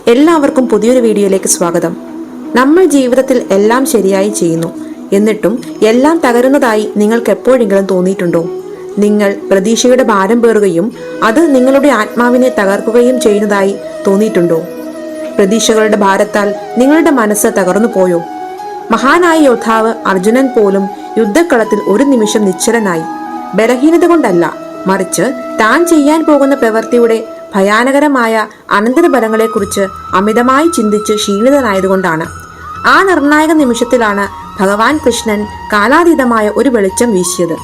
എല്ലാവർക്കും പുതിയൊരു വീഡിയോയിലേക്ക് സ്വാഗതം. നമ്മൾ ജീവിതത്തിൽ എല്ലാം ശരിയായി ചെയ്യുന്നു. എന്നിട്ടും എല്ലാം തകരുന്നതായി നിങ്ങൾക്ക് എപ്പോഴെങ്കിലും തോന്നിയിട്ടുണ്ടോ? നിങ്ങൾ പ്രതീക്ഷയുടെ ഭാരം പേറുകയും അത് നിങ്ങളുടെ ആത്മാവിനെ തകർക്കുകയും ചെയ്യുന്നതായി തോന്നിയിട്ടുണ്ടോ? പ്രതീക്ഷകളുടെ ഭാരത്താൽ നിങ്ങളുടെ മനസ്സ് തകർന്നു പോയോ? മഹാനായ യോദ്ധാവ് അർജുനൻ പോലും യുദ്ധക്കളത്തിൽ ഒരു നിമിഷം നിശ്ചലനായി. ബലഹീനത കൊണ്ടല്ല മറിച്ച് താൻ ചെയ്യാൻ പോകുന്ന പ്രവൃത്തിയുടെ ഭയാനകരമായ അനന്തരഫലങ്ങളെക്കുറിച്ച് അമിതമായി ചിന്തിച്ച് ക്ഷീണിതനായതുകൊണ്ടാണ് ആ നിർണായക നിമിഷത്തിലാണ് ഭഗവാൻ കൃഷ്ണൻ കാലാതീതമായ ഒരു വെളിച്ചം വീശിയത്.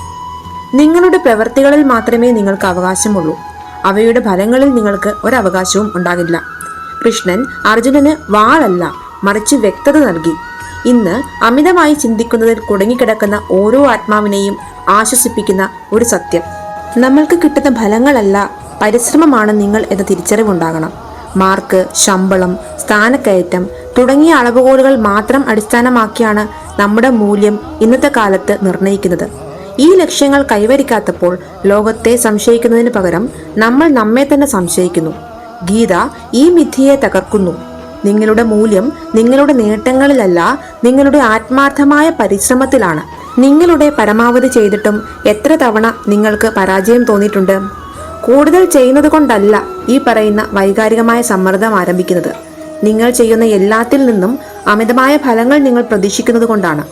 നിങ്ങളുടെ പ്രവൃത്തികളിൽ മാത്രമേ നിങ്ങൾക്ക് അവകാശമുള്ളൂ. അവയുടെ ഫലങ്ങളിൽ നിങ്ങൾക്ക് ഒരവകാശവും ഉണ്ടാകില്ല. കൃഷ്ണൻ അർജുനന് വാളല്ല മറിച്ച് വ്യക്തത നൽകി. ഇന്ന് അമിതമായി ചിന്തിക്കുന്നതിൽ കുടുങ്ങിക്കിടക്കുന്ന ഓരോ ആത്മാവിനെയും ആശ്വസിപ്പിക്കുന്ന ഒരു സത്യം. നമ്മൾക്ക് കിട്ടുന്ന ഫലങ്ങളല്ല പരിശ്രമമാണ് നിങ്ങൾ എന്ന തിരിച്ചറിവുണ്ടാകണം. മാർക്ക് ശമ്പളം സ്ഥാനക്കയറ്റം തുടങ്ങിയ അളവുകോലുകൾ മാത്രം അടിസ്ഥാനമാക്കിയാണ് നമ്മുടെ മൂല്യം ഇന്നത്തെ കാലത്ത് നിർണയിക്കുന്നത്. ഈ ലക്ഷ്യങ്ങൾ കൈവരിക്കാത്തപ്പോൾ ലോകത്തെ സംശയിക്കുന്നതിന് പകരം നമ്മൾ നമ്മെ തന്നെ സംശയിക്കുന്നു. ഗീത ഈ മിഥിയെ തകർക്കുന്നു. നിങ്ങളുടെ മൂല്യം നിങ്ങളുടെ നേട്ടങ്ങളിലല്ല നിങ്ങളുടെ ആത്മാർത്ഥമായ പരിശ്രമത്തിലാണ്. നിങ്ങളുടെ പരമാവധി ചെയ്തിട്ടും എത്ര തവണ നിങ്ങൾക്ക് പരാജയം തോന്നിയിട്ടുണ്ട്? കൂടുതൽ ചെയ്യുന്നത് കൊണ്ടല്ല ഈ പറയുന്ന വൈകാരികമായ സമ്മർദ്ദം ആരംഭിക്കുന്നത്. നിങ്ങൾ ചെയ്യുന്ന എല്ലാത്തിൽ നിന്നും അമിതമായ ഫലങ്ങൾ നിങ്ങൾ പ്രതീക്ഷിക്കുന്നത് കൊണ്ടാണ്.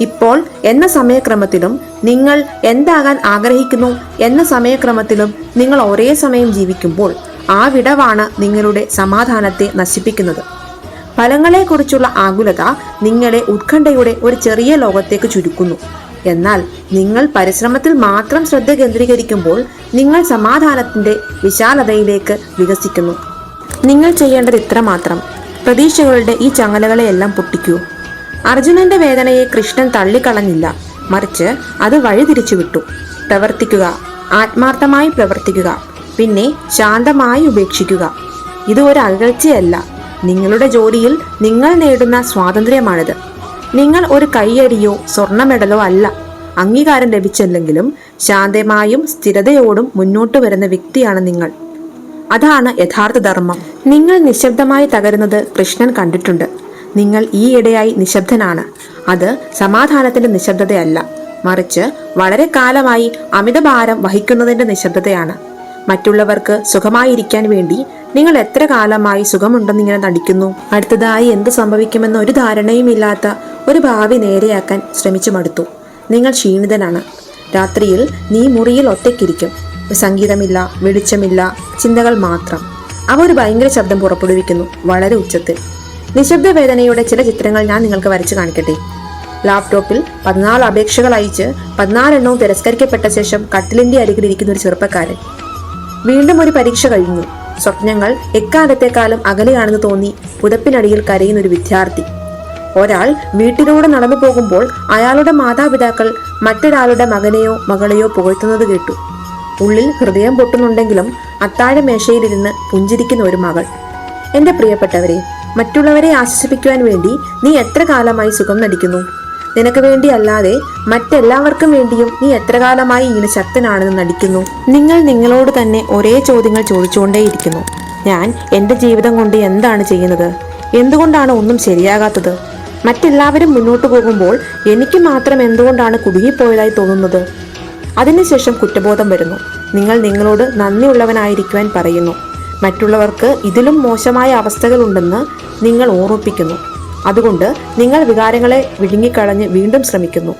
ഇപ്പോൾ എന്ന സമയക്രമത്തിലും നിങ്ങൾ എന്താകാൻ ആഗ്രഹിക്കുന്നു എന്ന സമയക്രമത്തിലും നിങ്ങൾ ഒരേ സമയം ജീവിക്കുമ്പോൾ ആ വിടവാണ് നിങ്ങളുടെ സമാധാനത്തെ നശിപ്പിക്കുന്നത്. ഫലങ്ങളെക്കുറിച്ചുള്ള ആകുലത നിങ്ങളെ ഉത്കണ്ഠയുടെ ഒരു ചെറിയ ലോകത്തേക്ക് ചുരുക്കുന്നു. എന്നാൽ നിങ്ങൾ പരിശ്രമത്തിൽ മാത്രം ശ്രദ്ധ കേന്ദ്രീകരിക്കുമ്പോൾ നിങ്ങൾ സമാധാനത്തിന്റെ വിശാലതയിലേക്ക് വികസിക്കുന്നു. നിങ്ങൾ ചെയ്യേണ്ടത് ഇത്ര മാത്രം. പ്രതീക്ഷകളുടെ ഈ ചങ്ങലകളെയെല്ലാം പൊട്ടിക്കൂ. അർജുനന്റെ വേദനയെ കൃഷ്ണൻ തള്ളിക്കളഞ്ഞില്ല. മറിച്ച് അത് വഴിതിരിച്ചു വിട്ടു പ്രവർത്തിക്കുക. ആത്മാർത്ഥമായി പ്രവർത്തിക്കുക. പിന്നെ ശാന്തമായി ഉപേക്ഷിക്കുക. ഇത് ഒരു അകൽച്ചയല്ല. നിങ്ങളുടെ ജോലിയിൽ നിങ്ങൾ നേടുന്ന സ്വാതന്ത്ര്യമാണിത്. നിങ്ങൾ ഒരു കൈയടിയോ സ്വർണ മെഡലോ അല്ല. അംഗീകാരം ലഭിച്ചില്ലെങ്കിലും ശാന്തമായും സ്ഥിരതയോടും മുന്നോട്ട് വരുന്ന വ്യക്തിയാണ് നിങ്ങൾ. അതാണ് യഥാർത്ഥ ധർമ്മം. നിങ്ങൾ നിശബ്ദമായി തകരുന്നത് കൃഷ്ണൻ കണ്ടിട്ടുണ്ട്. നിങ്ങൾ ഈ ഇടയായി നിശബ്ദനാണ്. അത് സമാധാനത്തിന്റെ നിശബ്ദതയല്ല. മറിച്ച് വളരെ കാലമായി അമിതഭാരം വഹിക്കുന്നതിന്റെ നിശബ്ദതയാണ്. മറ്റുള്ളവർക്ക് സുഖമായിരിക്കാൻ വേണ്ടി നിങ്ങൾ എത്ര കാലമായി സുഖമുണ്ടെന്നിങ്ങനെ നടിക്കുന്നു. അടുത്തതായി എന്ത് സംഭവിക്കുമെന്ന് ഒരു ധാരണയുമില്ലാത്ത ഒരു ഭാവി നേരെയാക്കാൻ ശ്രമിച്ചു മടുത്തു. നിങ്ങൾ ക്ഷീണിതനാണ്. രാത്രിയിൽ നീ മുറിയിൽ ഒറ്റയ്ക്കിരിക്കും. സംഗീതമില്ല വെളിച്ചമില്ല ചിന്തകൾ മാത്രം. അവ ഒരു ഭയങ്കര ശബ്ദം പുറപ്പെടുവിക്കുന്നു വളരെ ഉച്ചത്തിൽ. നിശബ്ദ വേദനയുടെ ചില ചിത്രങ്ങൾ ഞാൻ നിങ്ങൾക്ക് വരച്ചു കാണിക്കട്ടെ. ലാപ്ടോപ്പിൽ പതിനാല് അപേക്ഷകൾ അയച്ച് പതിനാലെണ്ണവും തിരസ്കരിക്കപ്പെട്ട ശേഷം കട്ടിലിന്റെ അരികിലിരിക്കുന്ന ഒരു ചെറുപ്പക്കാരൻ. വീണ്ടും ഒരു പരീക്ഷ കഴിഞ്ഞു. സ്വപ്നങ്ങൾ എക്കാലത്തെക്കാലം അകലെയാണെന്ന് തോന്നി പുതപ്പിനടിയിൽ കരയുന്ന ഒരു വിദ്യാർത്ഥി. ഒരാൾ വീട്ടിലൂടെ നടന്നു പോകുമ്പോൾ അയാളുടെ മാതാപിതാക്കൾ മറ്റൊരാളുടെ മകനെയോ മകളെയോ പുകഴ്ത്തുന്നത് കേട്ടു. ഉള്ളിൽ ഹൃദയം പൊട്ടുന്നുണ്ടെങ്കിലും അത്താഴ മേശയിലിരുന്ന് പുഞ്ചിരിക്കുന്ന ഒരു മകൾ. എന്റെ പ്രിയപ്പെട്ടവരെ മറ്റുള്ളവരെ ആശ്വസിപ്പിക്കുവാൻ വേണ്ടി നീ എത്ര കാലമായി സുഖം നടിക്കുന്നു? നിനക്ക് വേണ്ടി അല്ലാതെ മറ്റെല്ലാവർക്കും വേണ്ടിയും നീ എത്ര കാലമായി ഇങ്ങനെ ശക്തനാണെന്ന് നടിക്കുന്നു. നിങ്ങൾ നിങ്ങളോട് തന്നെ ഒരേ ചോദ്യങ്ങൾ ചോദിച്ചുകൊണ്ടേയിരിക്കുന്നു. ഞാൻ എന്റെ ജീവിതം കൊണ്ട് എന്താണ് ചെയ്യുന്നത്? എന്തുകൊണ്ടാണ് ഒന്നും ശരിയാകാത്തത്? മറ്റെല്ലാവരും മുന്നോട്ട് പോകുമ്പോൾ എനിക്ക് മാത്രം എന്തുകൊണ്ടാണ് കുടുങ്ങിപ്പോയതായി തോന്നുന്നത്? അതിനുശേഷം കുറ്റബോധം വരുന്നു. നിങ്ങൾ നിങ്ങളോട് നന്ദിയുള്ളവനായിരിക്കുവാൻ പറയുന്നു. മറ്റുള്ളവർക്ക് ഇതിലും മോശമായ അവസ്ഥകളുണ്ടെന്ന് നിങ്ങൾ ഓർമ്മിപ്പിക്കുന്നു. അതുകൊണ്ട് നിങ്ങൾ വികാരങ്ങളെ വിഴുങ്ങിക്കളഞ്ഞ് വീണ്ടും ശ്രമിക്കുന്നു.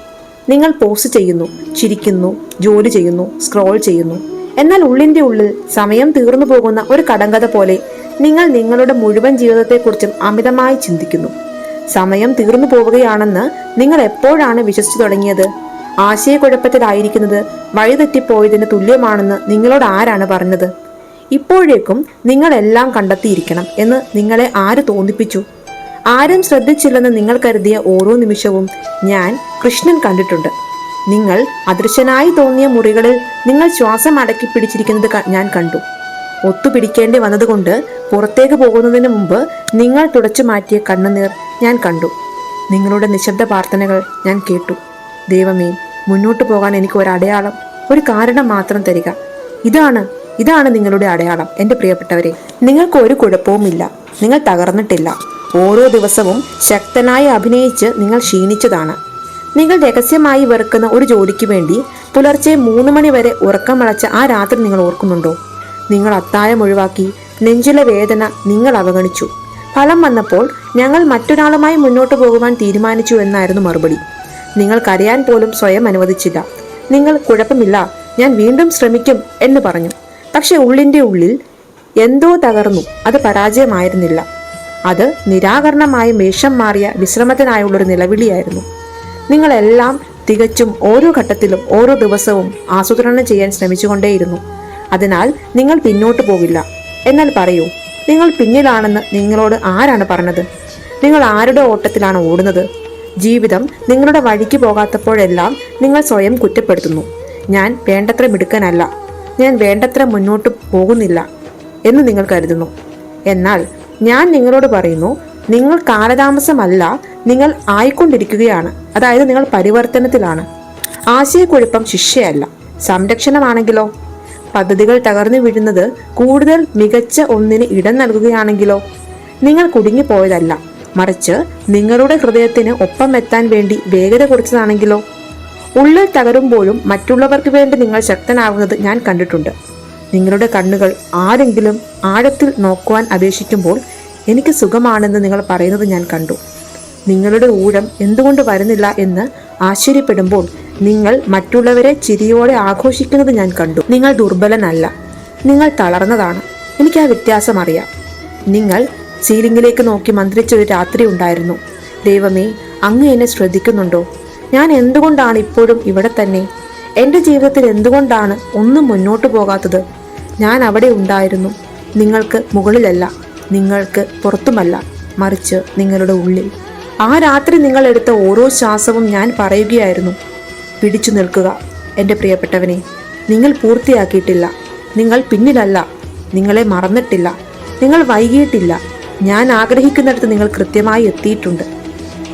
നിങ്ങൾ പോസ്റ്റ് ചെയ്യുന്നു ചിരിക്കുന്നു ജോലി ചെയ്യുന്നു സ്ക്രോൾ ചെയ്യുന്നു. എന്നാൽ ഉള്ളിന്റെ ഉള്ളിൽ സമയം തീർന്നു പോകുന്ന ഒരു കടങ്കഥ പോലെ നിങ്ങൾ നിങ്ങളുടെ മുഴുവൻ ജീവിതത്തെക്കുറിച്ചും അമിതമായി ചിന്തിക്കുന്നു. സമയം തീർന്നു പോവുകയാണെന്ന് നിങ്ങൾ എപ്പോഴാണ് വിശ്വസിച്ചു തുടങ്ങിയത്? ആശയക്കുഴപ്പത്തിലായിരിക്കുന്നത് വഴിതെറ്റിപ്പോയതിന് തുല്യമാണെന്ന് നിങ്ങളോട് ആരാണ് പറഞ്ഞത്? ഇപ്പോഴേക്കും നിങ്ങളെല്ലാം കണ്ടെത്തിയിരിക്കണം എന്ന് നിങ്ങളെ ആര് തോന്നിപ്പിച്ചു? ആരും ശ്രദ്ധിച്ചില്ലെന്ന് നിങ്ങൾ കരുതിയ ഓരോ നിമിഷവും ഞാൻ കൃഷ്ണൻ കണ്ടിട്ടുണ്ട്. നിങ്ങൾ അദൃശ്യനായി തോന്നിയ മുറികളിൽ നിങ്ങൾ ശ്വാസം അടക്കി പിടിച്ചിരിക്കുന്നത് ഞാൻ കണ്ടു. ഒത്തുപിടിക്കേണ്ടി വന്നതുകൊണ്ട് പുറത്തേക്ക് പോകുന്നതിന് മുമ്പ് നിങ്ങൾ തുടച്ചു മാറ്റിയ കണ്ണുനീർ ഞാൻ കണ്ടു. നിങ്ങളുടെ നിശബ്ദ പ്രാർത്ഥനകൾ ഞാൻ കേട്ടു. ദൈവമേ മുന്നോട്ട് പോകാൻ എനിക്ക് ഒരു അടയാളം ഒരു കാരണം മാത്രം തരിക. ഇതാണ് ഇതാണ് നിങ്ങളുടെ അടയാളം എന്റെ പ്രിയപ്പെട്ടവരെ. നിങ്ങൾക്ക് ഒരു കുഴപ്പവുമില്ല. നിങ്ങൾ തകർന്നിട്ടില്ല. ഓരോ ദിവസവും ശക്തനായി അഭിനയിച്ച് നിങ്ങൾ ക്ഷീണിച്ചതാണ്. നിങ്ങൾ രഹസ്യമായി വെറുക്കുന്ന ഒരു ജോലിക്ക് വേണ്ടി പുലർച്ചെ മൂന്ന് മണി വരെ ഉറക്കം വളച്ച ആ രാത്രി നിങ്ങൾ ഓർക്കുന്നുണ്ടോ? നിങ്ങൾ അത്തായം ഒഴിവാക്കി നെഞ്ചിലെ വേദന നിങ്ങൾ അവഗണിച്ചു. ഫലം വന്നപ്പോൾ ഞങ്ങൾ മറ്റൊരാളുമായി മുന്നോട്ട് പോകുവാൻ തീരുമാനിച്ചു എന്നായിരുന്നു മറുപടി. നിങ്ങൾ കരയാൻ പോലും സ്വയം അനുവദിച്ചില്ല. നിങ്ങൾ കുഴപ്പമില്ല ഞാൻ വീണ്ടും ശ്രമിക്കും എന്ന് പറഞ്ഞു. പക്ഷെ ഉള്ളിന്റെ ഉള്ളിൽ എന്തോ തകർന്നു അത് പരാജയമായിരുന്നില്ല. അത് നിരാകരണമായ വേഷം മാറിയ വിശ്രമത്തിനായുള്ളൊരു നിലവിളിയായിരുന്നു. നിങ്ങളെല്ലാം തികച്ചും ഓരോ ഘട്ടത്തിലും ഓരോ ദിവസവും ആസൂത്രണം ചെയ്യാൻ ശ്രമിച്ചുകൊണ്ടേയിരുന്നു. അതിനാൽ നിങ്ങൾ പിന്നോട്ട് പോകില്ല എന്നാൽ പറയൂ നിങ്ങൾ പിന്നിലാണെന്ന് നിങ്ങളോട് ആരാണ് പറഞ്ഞത്? നിങ്ങൾ ആരുടെ ഓട്ടത്തിലാണ് ഓടുന്നത്? ജീവിതം നിങ്ങളുടെ വഴിക്ക് പോകാത്തപ്പോഴെല്ലാം നിങ്ങൾ സ്വയം കുറ്റപ്പെടുത്തുന്നു. ഞാൻ വേണ്ടത്ര മിടുക്കനല്ല. ഞാൻ വേണ്ടത്ര മുന്നോട്ട് പോകുന്നില്ല എന്ന് നിങ്ങൾ കരുതുന്നു. എന്നാൽ ഞാൻ നിങ്ങളോട് പറയുന്നു നിങ്ങൾ കാലതാമസമല്ല നിങ്ങൾ ആയിക്കൊണ്ടിരിക്കുകയാണ്. അതായത് നിങ്ങൾ പരിവർത്തനത്തിലാണ്. ആശയക്കുഴപ്പം ശിക്ഷയല്ല സംരക്ഷണമാണെങ്കിലോ? പദ്ധതികൾ തകർന്നു വീഴുന്നത് കൂടുതൽ മികച്ച ഒന്നിന് ഇടം നൽകുകയാണെങ്കിലോ? നിങ്ങൾ കുടുങ്ങിപ്പോയതല്ല മറിച്ച് നിങ്ങളുടെ ഹൃദയത്തിന് ഒപ്പം എത്താൻ വേണ്ടി വേഗത കുറച്ചതാണെങ്കിലോ ഉള്ളിൽ തകരുമ്പോഴും മറ്റുള്ളവർക്ക് വേണ്ടി നിങ്ങൾ ശക്തനാകുന്നത് ഞാൻ കണ്ടിട്ടുണ്ട്. നിങ്ങളുടെ കണ്ണുകൾ ആരെങ്കിലും ആഴത്തിൽ നോക്കുവാൻ അപേക്ഷിക്കുമ്പോൾ എനിക്ക് സുഖമാണെന്ന് നിങ്ങൾ പറയുന്നത് ഞാൻ കണ്ടു. നിങ്ങളുടെ ഊഴം എന്തുകൊണ്ട് വരുന്നില്ല എന്ന് ആശ്ചര്യപ്പെടുമ്പോൾ നിങ്ങൾ മറ്റുള്ളവരെ ചിരിയോടെ ആഘോഷിക്കുന്നത് ഞാൻ കണ്ടു. നിങ്ങൾ ദുർബലനല്ല. നിങ്ങൾ തളർന്നതാണ്. എനിക്ക് ആ വ്യത്യാസം അറിയാം. നിങ്ങൾ സീലിംഗിലേക്ക് നോക്കി മന്ത്രിച്ച ഒരു രാത്രി ഉണ്ടായിരുന്നു. ദൈവമേ അങ്ങ് എന്നെ ശ്രദ്ധിക്കുന്നുണ്ടോ? ഞാൻ എന്തുകൊണ്ടാണ് ഇപ്പോഴും ഇവിടെ തന്നെ? എന്റെ ജീവിതത്തിൽ എന്തുകൊണ്ടാണ് ഒന്നും മുന്നോട്ട് പോകാത്തത്? ഞാൻ അവിടെ ഉണ്ടായിരുന്നു. നിങ്ങൾക്ക് മുകളിലല്ല നിങ്ങൾക്ക് പുറത്തുമല്ല മറിച്ച് നിങ്ങളുടെ ഉള്ളിൽ. ആ രാത്രി നിങ്ങൾ എടുത്ത ഓരോ ശ്വാസവും ഞാൻ പറയുകയായിരുന്നു. പിടിച്ചു നിൽക്കുക എന്റെ പ്രിയപ്പെട്ടവനെ. നിങ്ങൾ പൂർത്തിയാക്കിയിട്ടില്ല. നിങ്ങൾ പിന്നിലല്ല. നിങ്ങളെ മറന്നിട്ടില്ല. നിങ്ങൾ വൈകിയിട്ടില്ല. ഞാൻ ആഗ്രഹിക്കുന്നിടത്ത് നിങ്ങൾ കൃത്യമായി എത്തിയിട്ടുണ്ട്.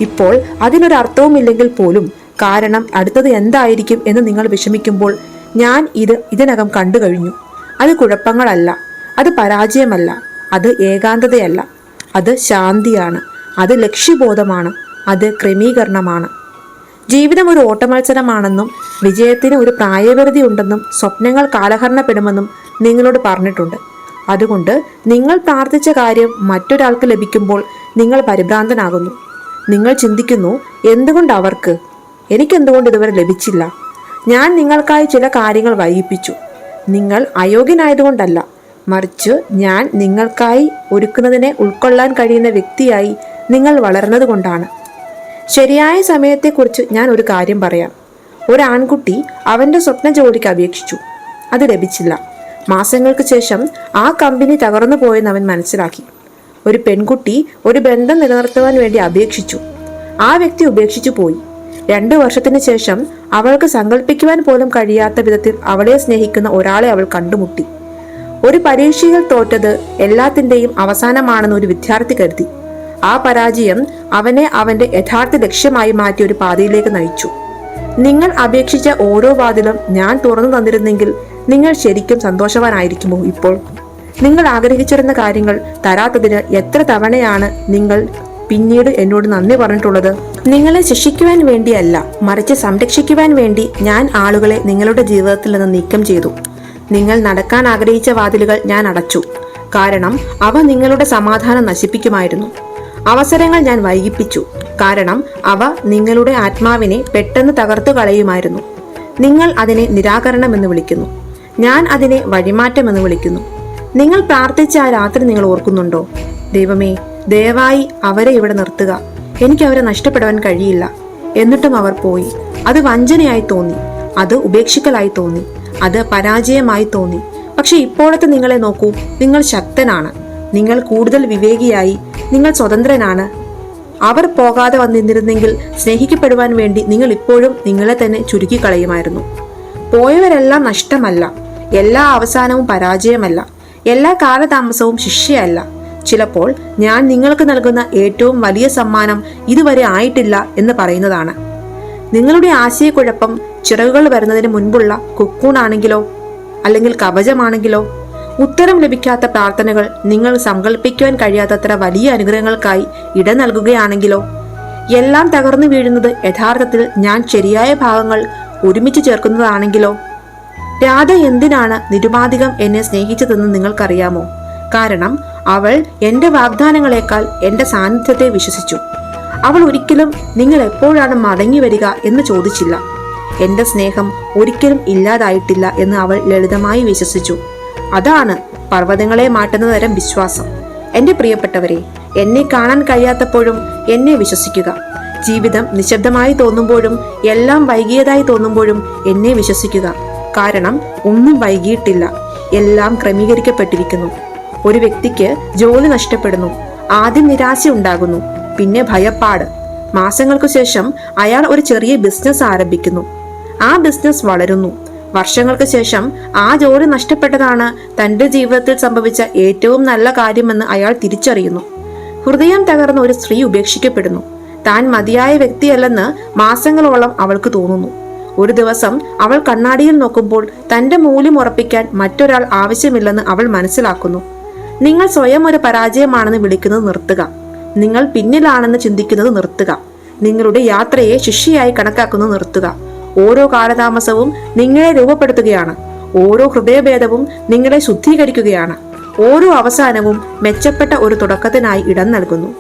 ഇപ്പോൾ അതിനൊരർത്ഥവുമില്ലെങ്കിൽ പോലും കാരണം അടുത്തത് എന്തായിരിക്കും എന്ന് നിങ്ങൾ വിഷമിക്കുമ്പോൾ ഞാൻ ഇത് ഇതിനകം കണ്ടു കഴിഞ്ഞു അത് കുഴപ്പങ്ങളല്ല. അത് പരാജയമല്ല. അത് ഏകാന്തതയല്ല. അത് ശാന്തിയാണ്. അത് ലക്ഷ്യബോധമാണ്. അത് ക്രമീകരണമാണ്. ജീവിതം ഒരു ഓട്ടമത്സരമാണെന്നും വിജയത്തിന് ഒരു പ്രായപരിധി ഉണ്ടെന്നും സ്വപ്നങ്ങൾ കാലഹരണപ്പെടുമെന്നും നിങ്ങളോട് പറഞ്ഞിട്ടുണ്ട്. അതുകൊണ്ട് നിങ്ങൾ പ്രാർത്ഥിച്ച കാര്യം മറ്റൊരാൾക്ക് ലഭിക്കുമ്പോൾ നിങ്ങൾ പരിഭ്രാന്തനാകുന്നു. നിങ്ങൾ ചിന്തിക്കുന്നു എന്തുകൊണ്ട് അവർക്ക്? എനിക്കെന്തുകൊണ്ട് ഇതുവരെ ലഭിച്ചില്ല? ഞാൻ നിങ്ങൾക്കായി ചില കാര്യങ്ങൾ വൈകിപ്പിച്ചു. നിങ്ങൾ അയോഗ്യനായതുകൊണ്ടല്ല. മറിച്ച് ഞാൻ നിങ്ങൾക്കായി ഒരുക്കുന്നതിനെ ഉൾക്കൊള്ളാൻ കഴിയുന്ന വ്യക്തിയായി നിങ്ങൾ വളർന്നതുകൊണ്ടാണ്. ശരിയായ സമയത്തെക്കുറിച്ച് ഞാൻ ഒരു കാര്യം പറയാം. ഒരു ആൺകുട്ടി അവന്റെ സ്വപ്ന ജോലിക്ക് അപേക്ഷിച്ചു. അത് ലഭിച്ചില്ല. മാസങ്ങൾക്ക് ശേഷം ആ കമ്പനി തകർന്നു പോയെന്ന് അവൻ മനസ്സിലാക്കി. ഒരു പെൺകുട്ടി ഒരു ബന്ധം നിലനിർത്തുവാൻ വേണ്ടി അപേക്ഷിച്ചു. ആ വ്യക്തി ഉപേക്ഷിച്ചു പോയി. രണ്ടു വർഷത്തിന് ശേഷം അവൾക്ക് സങ്കല്പിക്കുവാൻ പോലും കഴിയാത്ത വിധത്തിൽ അവളെ സ്നേഹിക്കുന്ന ഒരാളെ അവൾ കണ്ടുമുട്ടി. ഒരു പരീക്ഷയിൽ തോറ്റത് എല്ലാത്തിന്റെയും അവസാനമാണെന്ന് ഒരു വിദ്യാർത്ഥി കരുതി. ആ പരാജയം അവനെ അവന്റെ യഥാർത്ഥ ലക്ഷ്യമായി മാറ്റി ഒരു പാതയിലേക്ക് നയിച്ചു. നിങ്ങൾ അപേക്ഷിച്ച ഓരോ വാതിലും ഞാൻ തുറന്നു തന്നിരുന്നെങ്കിൽ നിങ്ങൾ ശരിക്കും സന്തോഷവാനായിരിക്കുമോ ഇപ്പോൾ? നിങ്ങൾ ആഗ്രഹിച്ചിരുന്ന കാര്യങ്ങൾ തരാത്തതിന് എത്ര തവണയാണ് നിങ്ങൾ പിന്നീട് എന്നോട് നന്ദി പറഞ്ഞിട്ടുള്ളത്? നിങ്ങളെ ശിക്ഷിക്കുവാൻ വേണ്ടിയല്ല മറിച്ച് സംരക്ഷിക്കുവാൻ വേണ്ടി ഞാൻ ആളുകളെ നിങ്ങളുടെ ജീവിതത്തിൽ നിന്ന് നീക്കം ചെയ്തു. നിങ്ങൾ നടക്കാൻ ആഗ്രഹിച്ച വാതിലുകൾ ഞാൻ അടച്ചു. കാരണം അവ നിങ്ങളുടെ സമാധാനം നശിപ്പിക്കുമായിരുന്നു. അവസരങ്ങൾ ഞാൻ വൈകിപ്പിച്ചു. കാരണം അവ നിങ്ങളുടെ ആത്മാവിനെ പെട്ടെന്ന് തകർത്തു കളയുമായിരുന്നു. നിങ്ങൾ അതിനെ നിരാകരണം എന്ന് വിളിക്കുന്നു. ഞാൻ അതിനെ വഴിമാറ്റം എന്ന് വിളിക്കുന്നു. നിങ്ങൾ പ്രാർത്ഥിച്ച ആ രാത്രി നിങ്ങൾ ഓർക്കുന്നുണ്ടോ? ദൈവമേ ദയവായി അവരെ ഇവിടെ നിർത്തുക. എനിക്ക് അവരെ നഷ്ടപ്പെടാൻ കഴിയില്ല. എന്നിട്ടും അവർ പോയി. അത് വഞ്ചനയായി തോന്നി. അത് ഉപേക്ഷിക്കലായി തോന്നി. അത് പരാജയമായി തോന്നി. പക്ഷെ ഇപ്പോഴത്തെ നിങ്ങളെ നോക്കൂ. നിങ്ങൾ ശക്തനാണ്. നിങ്ങൾ കൂടുതൽ വിവേകിയായി. നിങ്ങൾ സ്വതന്ത്രനാണ്. അവർ പോകാതെ വന്നിരുന്നെങ്കിൽ സ്നേഹിക്കപ്പെടുവാൻ വേണ്ടി നിങ്ങൾ ഇപ്പോഴും നിങ്ങളെ തന്നെ ചുരുക്കിക്കളയുമായിരുന്നു. പോയവരെല്ലാം നഷ്ടമല്ല. എല്ലാ അവസാനവും പരാജയമല്ല. എല്ലാ കാലതാമസവും ശിക്ഷയല്ല. ചിലപ്പോൾ ഞാൻ നിങ്ങൾക്ക് നൽകുന്ന ഏറ്റവും വലിയ സമ്മാനം ഇതുവരെ ആയിട്ടില്ല എന്ന് പറയുന്നതാണ്. നിങ്ങളുടെ ആശയക്കുഴപ്പം ചിറകുകൾ വരുന്നതിന് മുൻപുള്ള കുക്കൂണാണെങ്കിലോ അല്ലെങ്കിൽ കവചമാണെങ്കിലോ ഉത്തരം ലഭിക്കാത്ത പ്രാർത്ഥനകൾ നിങ്ങൾ സങ്കല്പിക്കുവാൻ കഴിയാത്തത്ര വലിയ അനുഗ്രഹങ്ങൾക്കായി ഇട നൽകുകയാണെങ്കിലോ എല്ലാം തകർന്നു വീഴുന്നത് യഥാർത്ഥത്തിൽ ഞാൻ ശരിയായ ഭാഗങ്ങൾ ഒരുമിച്ച് ചേർക്കുന്നതാണെങ്കിലോ? രാധ എന്തിനാണ് നിരുപാധികം എന്നെ സ്നേഹിച്ചതെന്ന് നിങ്ങൾക്കറിയാമോ? കാരണം അവൾ എന്റെ വാഗ്ദാനങ്ങളെക്കാൾ എന്റെ സാന്നിധ്യത്തെ വിശ്വസിച്ചു. അവൾ ഒരിക്കലും നിങ്ങൾ എപ്പോഴാണ് മടങ്ങി വരിക എന്ന് ചോദിച്ചില്ല. എന്റെ സ്നേഹം ഒരിക്കലും ഇല്ലാതായിട്ടില്ല എന്ന് അവൾ ലളിതമായി വിശ്വസിച്ചു. അതാണ് പർവതങ്ങളെ മാറ്റുന്ന തരം വിശ്വാസം. എന്റെ പ്രിയപ്പെട്ടവരെ എന്നെ കാണാൻ കഴിയാത്തപ്പോഴും എന്നെ വിശ്വസിക്കുക. ജീവിതം നിശബ്ദമായി തോന്നുമ്പോഴും എല്ലാം വൈകിയതായി തോന്നുമ്പോഴും എന്നെ വിശ്വസിക്കുക. കാരണം ഒന്നും വൈകിയിട്ടില്ല. എല്ലാം ക്രമീകരിക്കപ്പെട്ടിരിക്കുന്നു. ഒരു വ്യക്തിക്ക് ജോലി നഷ്ടപ്പെടുന്നു. ആദ്യം നിരാശ ഉണ്ടാകുന്നു. പിന്നെ ഭയപ്പാട്. മാസങ്ങൾക്കു ശേഷം അയാൾ ഒരു ചെറിയ ബിസിനസ് ആരംഭിക്കുന്നു. ആ ബിസിനസ് വളരുന്നു. വർഷങ്ങൾക്ക് ശേഷം ആ ജോലി നഷ്ടപ്പെട്ടതാണ് തന്റെ ജീവിതത്തിൽ സംഭവിച്ച ഏറ്റവും നല്ല കാര്യമെന്ന് അയാൾ തിരിച്ചറിയുന്നു. ഹൃദയം തകർന്ന ഒരു സ്ത്രീ ഉപേക്ഷിക്കപ്പെടുന്നു. താൻ മതിയായ വ്യക്തിയല്ലെന്ന് മാസങ്ങളോളം അവൾക്ക് തോന്നുന്നു. ഒരു ദിവസം അവൾ കണ്ണാടിയിൽ നോക്കുമ്പോൾ തന്റെ മൂല്യം ഉറപ്പിക്കാൻ മറ്റൊരാൾ ആവശ്യമില്ലെന്ന് അവൾ മനസ്സിലാക്കുന്നു. നിങ്ങൾ സ്വയം ഒരു പരാജയമാണെന്ന് വിളിക്കുന്നത് നിർത്തുക. നിങ്ങൾ പിന്നിലാണെന്ന് ചിന്തിക്കുന്നത് നിർത്തുക. നിങ്ങളുടെ യാത്രയെ ശിഷ്യയായി കണക്കാക്കുന്നത് നിർത്തുക. ഓരോ കാലതാമസവും നിങ്ങളെ രൂപപ്പെടുത്തുകയാണ്. ഓരോ ഹൃദയഭേദവും നിങ്ങളെ ശുദ്ധീകരിക്കുകയാണ്. ഓരോ അവസാനവും മെച്ചപ്പെട്ട ഒരു തുടക്കത്തിനായി ഇടം നൽകുന്നു.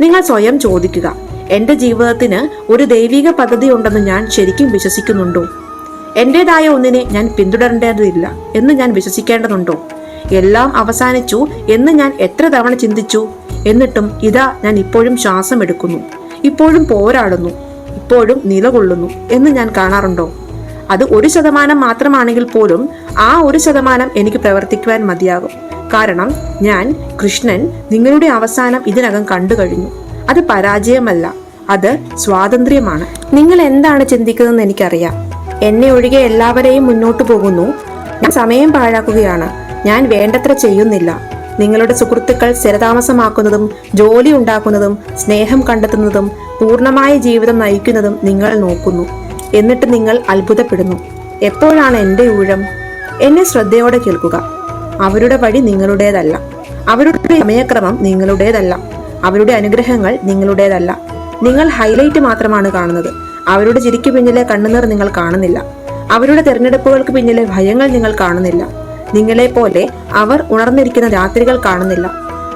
നിങ്ങൾ സ്വയം ചോദിക്കുക എന്റെ ജീവിതത്തിന് ഒരു ദൈവിക പദ്ധതി ഉണ്ടെന്ന് ഞാൻ ശരിക്കും വിശ്വസിക്കുന്നുണ്ടോ? എന്റേതായ ഒന്നിനെ ഞാൻ പിന്തുടരേണ്ടതില്ല എന്ന് ഞാൻ വിശ്വസിക്കേണ്ടതുണ്ടോ? എല്ലാം അവസാനിച്ചു എന്ന് ഞാൻ എത്ര തവണ ചിന്തിച്ചു. എന്നിട്ടും ഇതാ ഞാൻ ഇപ്പോഴും ശ്വാസം എടുക്കുന്നു ഇപ്പോഴും പോരാടുന്നു. ഇപ്പോഴും നിലകൊള്ളുന്നു എന്ന് ഞാൻ കാണാറുണ്ടോ? അത് ഒരു ശതമാനം മാത്രമാണെങ്കിൽ പോലും ആ ഒരു ശതമാനം എനിക്ക് പ്രവർത്തിക്കുവാൻ മതിയാകും. കാരണം ഞാൻ കൃഷ്ണൻ നിങ്ങളുടെ അവസാനം ഇതിനകം കണ്ടു കഴിഞ്ഞു. അത് പരാജയമല്ല. അത് സ്വാതന്ത്ര്യമാണ്. നിങ്ങൾ എന്താണ് ചിന്തിക്കുന്നതെന്ന് എനിക്കറിയാം. എന്നെ ഒഴികെ എല്ലാവരെയും മുന്നോട്ട് പോകുന്നു. ഞാൻ സമയം പാഴാക്കുകയാണ്. ഞാൻ വേണ്ടത്ര ചെയ്യുന്നില്ല. നിങ്ങളുടെ സുഹൃത്തുക്കൾ സ്ഥിരതാമസമാക്കുന്നതും ജോലി ഉണ്ടാക്കുന്നതും സ്നേഹം കണ്ടെത്തുന്നതും പൂർണമായ ജീവിതം നയിക്കുന്നതും നിങ്ങൾ നോക്കുന്നു. എന്നിട്ട് നിങ്ങൾ അത്ഭുതപ്പെടുന്നു. എപ്പോഴാണ് എന്റെ ഊഴം? എന്നെ ശ്രദ്ധയോടെ കേൾക്കുക. അവരുടെ വഴി നിങ്ങളുടേതല്ല. അവരുടെ സമയക്രമം നിങ്ങളുടേതല്ല. അവരുടെ അനുഗ്രഹങ്ങൾ നിങ്ങളുടേതല്ല. നിങ്ങൾ ഹൈലൈറ്റ് മാത്രമാണ് കാണുന്നത്. അവരുടെ ചിരിക്ക് പിന്നിലെ കണ്ണുനീർ നിങ്ങൾ കാണുന്നില്ല. അവരുടെ തിരഞ്ഞെടുപ്പുകൾക്ക് പിന്നിലെ ഭയങ്ങൾ നിങ്ങൾ കാണുന്നില്ല. നിങ്ങളെ പോലെ അവർ ഉണർന്നിരിക്കുന്ന രാത്രികൾ കാണുന്നില്ല.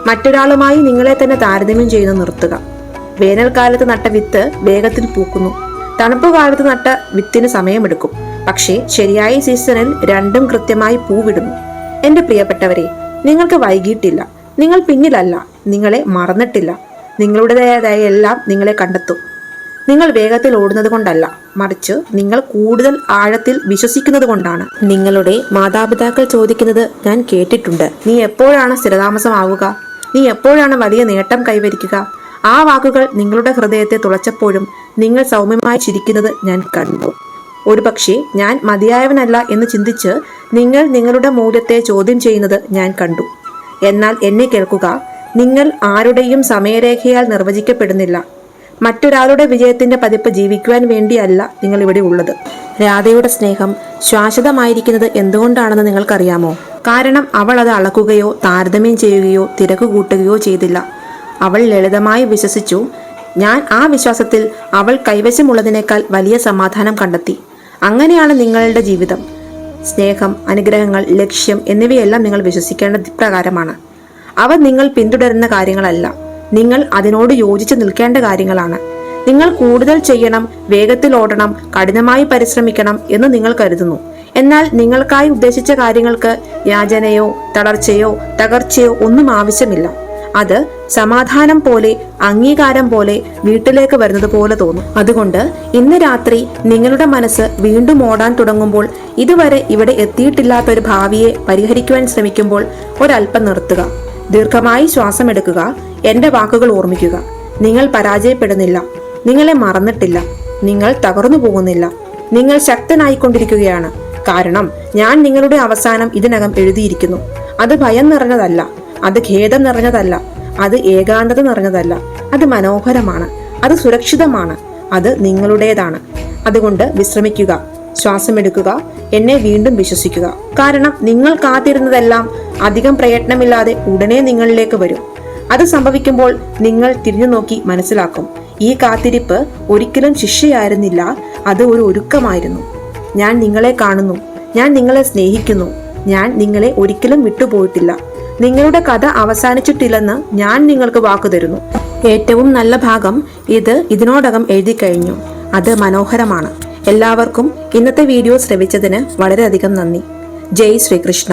മറ്റൊരാളുമായി നിങ്ങളെ തന്നെ താരതമ്യം ചെയ്യുന്ന നിർത്തുക. വേനൽക്കാലത്ത് നട്ട വിത്ത് വേഗത്തിൽ പൂക്കുന്നു. തണുപ്പ് കാലത്ത് നട്ട വിത്തിന് സമയമെടുക്കും. പക്ഷേ ശരിയായ സീസണിൽ രണ്ടും കൃത്യമായി പൂവിടുന്നു. എന്റെ പ്രിയപ്പെട്ടവരെ നിങ്ങൾക്ക് വൈകിട്ടില്ല. നിങ്ങൾ പിന്നിലല്ല. നിങ്ങളെ മറന്നിട്ടില്ല. നിങ്ങളുടേതായ എല്ലാം നിങ്ങളെ കണ്ടെത്തും. നിങ്ങൾ വേഗത്തിൽ ഓടുന്നത് കൊണ്ടല്ല. മറിച്ച് നിങ്ങൾ കൂടുതൽ ആഴത്തിൽ വിശ്വസിക്കുന്നത് കൊണ്ടാണ്. നിങ്ങളുടെ മാതാപിതാക്കൾ ചോദിക്കുന്നത് ഞാൻ കേട്ടിട്ടുണ്ട്. നീ എപ്പോഴാണ് സ്ഥിരതാമസമാവുക? നീ എപ്പോഴാണ് വലിയ നേട്ടം കൈവരിക്കുക? ആ വാക്കുകൾ നിങ്ങളുടെ ഹൃദയത്തെ തുളച്ചപ്പോഴും നിങ്ങൾ സൗമ്യമായി ചിരിക്കുന്നത് ഞാൻ കണ്ടു. ഒരുപക്ഷെ ഞാൻ മതിയായവനല്ല എന്ന് ചിന്തിച്ച് നിങ്ങൾ നിങ്ങളുടെ മൂല്യത്തെ ചോദ്യം ചെയ്യുന്നത് ഞാൻ കണ്ടു. എന്നാൽ എന്നെ കേൾക്കുക നിങ്ങൾ ആരുടെയും സമയരേഖയാൽ നിർവചിക്കപ്പെടുന്നില്ല. മറ്റൊരാളുടെ വിജയത്തിന്റെ പതിപ്പ് ജീവിക്കുവാൻ വേണ്ടിയല്ല നിങ്ങൾ ഇവിടെ ഉള്ളത്. രാധയുടെ സ്നേഹം ശാശ്വതമായിരിക്കുന്നത് എന്തുകൊണ്ടാണെന്ന് നിങ്ങൾക്കറിയാമോ? കാരണം അവൾ അത് അളക്കുകയോ താരതമ്യം ചെയ്യുകയോ തിരക്ക് കൂട്ടുകയോ ചെയ്തില്ല. അവൾ ലളിതമായി വിശ്വസിച്ചു ഞാൻ ആ വിശ്വാസത്തിൽ അവൾ കൈവശമുള്ളതിനേക്കാൾ വലിയ സമാധാനം കണ്ടെത്തി. അങ്ങനെയാണ് നിങ്ങളുടെ ജീവിതം. സ്നേഹം അനുഗ്രഹങ്ങൾ ലക്ഷ്യം എന്നിവയെല്ലാം നിങ്ങൾ വിശ്വസിക്കേണ്ട പ്രകാരമാണ്. അവ നിങ്ങൾ പിന്തുടരുന്ന കാര്യങ്ങളല്ല. നിങ്ങൾ അതിനോട് യോജിച്ച് നിൽക്കേണ്ട കാര്യങ്ങളാണ്. നിങ്ങൾ കൂടുതൽ ചെയ്യണം വേഗത്തിൽ ഓടണം കഠിനമായി പരിശ്രമിക്കണം എന്ന് നിങ്ങൾ കരുതുന്നു. എന്നാൽ നിങ്ങൾക്കായി ഉദ്ദേശിച്ച കാര്യങ്ങൾക്ക് യാചനയോ തളർച്ചയോ തകർച്ചയോ ഒന്നും ആവശ്യമില്ല. അത് സമാധാനം പോലെ അംഗീകാരം പോലെ വീട്ടിലേക്ക് വരുന്നത് പോലെ തോന്നും. അതുകൊണ്ട് ഇന്ന് രാത്രി നിങ്ങളുടെ മനസ്സ് വീണ്ടും ഓടാൻ തുടങ്ങുമ്പോൾ ഇതുവരെ ഇവിടെ എത്തിയിട്ടില്ലാത്ത ഒരു ഭാവിയെ പരിഹരിക്കുവാൻ ശ്രമിക്കുമ്പോൾ ഒരല്പം നിർത്തുക. ദീർഘമായി ശ്വാസമെടുക്കുക എന്റെ വാക്കുകൾ ഓർമ്മിക്കുക. നിങ്ങൾ പരാജയപ്പെടുന്നില്ല. നിങ്ങളെ മറന്നിട്ടില്ല. നിങ്ങൾ തകർന്നു പോകുന്നില്ല. നിങ്ങൾ ശക്തനായിക്കൊണ്ടിരിക്കുകയാണ്. കാരണം ഞാൻ നിങ്ങളുടെ അവസാനം ഇതിനകം എഴുതിയിരിക്കുന്നു. അത് ഭയം നിറഞ്ഞതല്ല. അത് ഖേദം നിറഞ്ഞതല്ല. അത് ഏകാന്തത നിറഞ്ഞതല്ല. അത് മനോഹരമാണ്. അത് സുരക്ഷിതമാണ്. അത് നിങ്ങളുടേതാണ്. അതുകൊണ്ട് വിശ്രമിക്കുക. ശ്വാസമെടുക്കുക എന്നെ വീണ്ടും വിശ്വസിക്കുക. കാരണം നിങ്ങൾ കാത്തിരുന്നതെല്ലാം അധികം പ്രയത്നമില്ലാതെ ഉടനെ നിങ്ങളിലേക്ക് വരും. അത് സംഭവിക്കുമ്പോൾ നിങ്ങൾ തിരിഞ്ഞു നോക്കി മനസ്സിലാക്കും. ഈ കാത്തിരിപ്പ് ഒരിക്കലും ശിക്ഷയായിരുന്നില്ല അത് ഒരു ഒരുക്കമായിരുന്നു. ഞാൻ നിങ്ങളെ കാണുന്നു ഞാൻ നിങ്ങളെ സ്നേഹിക്കുന്നു ഞാൻ നിങ്ങളെ ഒരിക്കലും വിട്ടുപോയിട്ടില്ല. നിങ്ങളുടെ കഥ അവസാനിച്ചിട്ടില്ലെന്ന് ഞാൻ നിങ്ങൾക്ക് വാക്കു തരുന്നു. ഏറ്റവും നല്ല ഭാഗം ഇത് ഇതിനോടകം എഴുതി കഴിഞ്ഞു അത് മനോഹരമാണ്. എല്ലാവർക്കും ഇന്നത്തെ വീഡിയോ ശ്രവിച്ചതിന് വളരെയധികം നന്ദി. ജയ് ശ്രീകൃഷ്ണ.